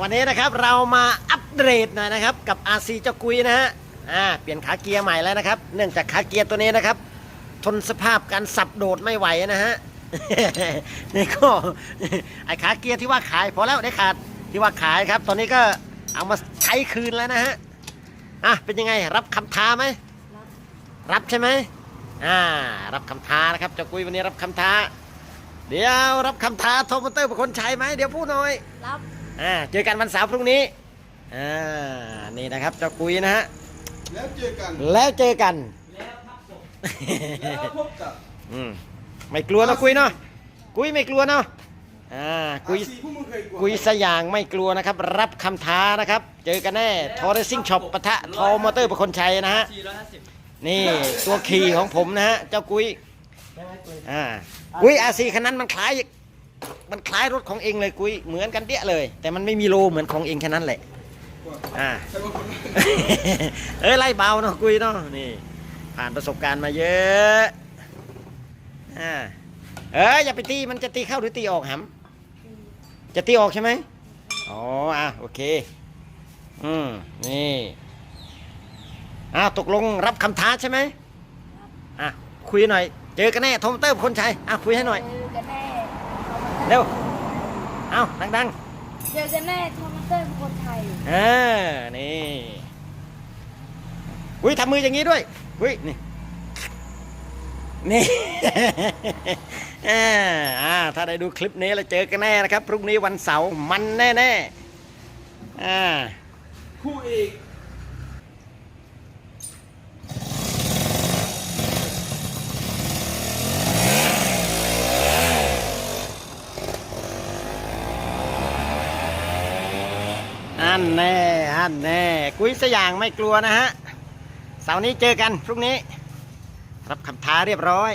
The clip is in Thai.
วันนี้นะครับเรามาอัปเดตหน่อยนะครับกับ RC เจ้ากุยนะฮะอ่าเปลี่ยนขาเกียร์ใหม่แล้วนะครับ เนื่องจากขาเกียร์ตัวนี้นะครับ ทนสภาพการสับโดดไม่ไหวนะฮะนี่ก็ไอขาเกียร์ที่ว่าขายพอแล้วได้ขาดที่ว่าขายครับ ตอนนี้ก็เอามาใช้คืนแล้วนะฮะอะเป็นยังไงรับคำท้าไหมรับใช่ไหมอ่ารับคำท้านะครับเจ้ากุยวันนี้รับคำท้า เดี๋ยวรับคำท้าโทรมอเตอร์เป็นคนใช้ไหมเดี๋ยวพูดหน่อยรับ อ่าเจอกันวันเสาร์พรุ่งนี้อ่านี่นะครับเจ้ากุยนะฮะแล้วเจอกันแล้วเจอกันแล้วพบกับอืมไม่กลัวนะกุยเนาะกุยไม่กลัวเนาะอ่ากุยอาซีผู้มึงเคยกลัวกุยสยางไม่กลัวนะครับ รับคำท้านะครับ เจอกันแน่ทอร์เรซิ่งช็อปปะทะทอมอเตอร์ประคนชัยนะฮะนี่ตัวขี่ของผมนะฮะเจ้ากุยอ่ากุยอาซีคันนั้นมันคล้าย มันคล้ายรถของเองเลยกุยเหมือนกันเดี้ยเลย แต่มันไม่มีโลเหมือนของเองแค่นั้นแหละอ่าเอ้ยไล่เบาเนาะกุยเนาะนี่ ผ่านประสบการณ์มาเยอะอ่าเอ้ยอย่าไปตีมันจะตีเข้าหรือตีออกหำจะตีออกใช่ไหมอ๋ออะโอเค อืมนี่อ้าวตกลงรับคำท้าใช่ไหมอะคุยหน่อย เจอกันแน่โทมเตอร์คนชัยอะคุยให้หน่อย เจอกันแน่เร็ว เอ้าดังเจอกันแน่ทอมเตอร์คนไทยๆเออนี่อุ้ยทำมืออย่างนี้ด้วยอุ้ยนี่ นี่ อ่าอ่าถ้าได้ดูคลิปนี้แล้วเจอกันแน่นะครับ พรุ่งนี้วันเสาร์มันแน่ๆอ่า คู่เอก อันแน่อันแน่กุ้ยสยางไม่กลัวนะฮะเสาร์นี้เจอกันพรุ่งนี้ รับคำท้าเรียบร้อย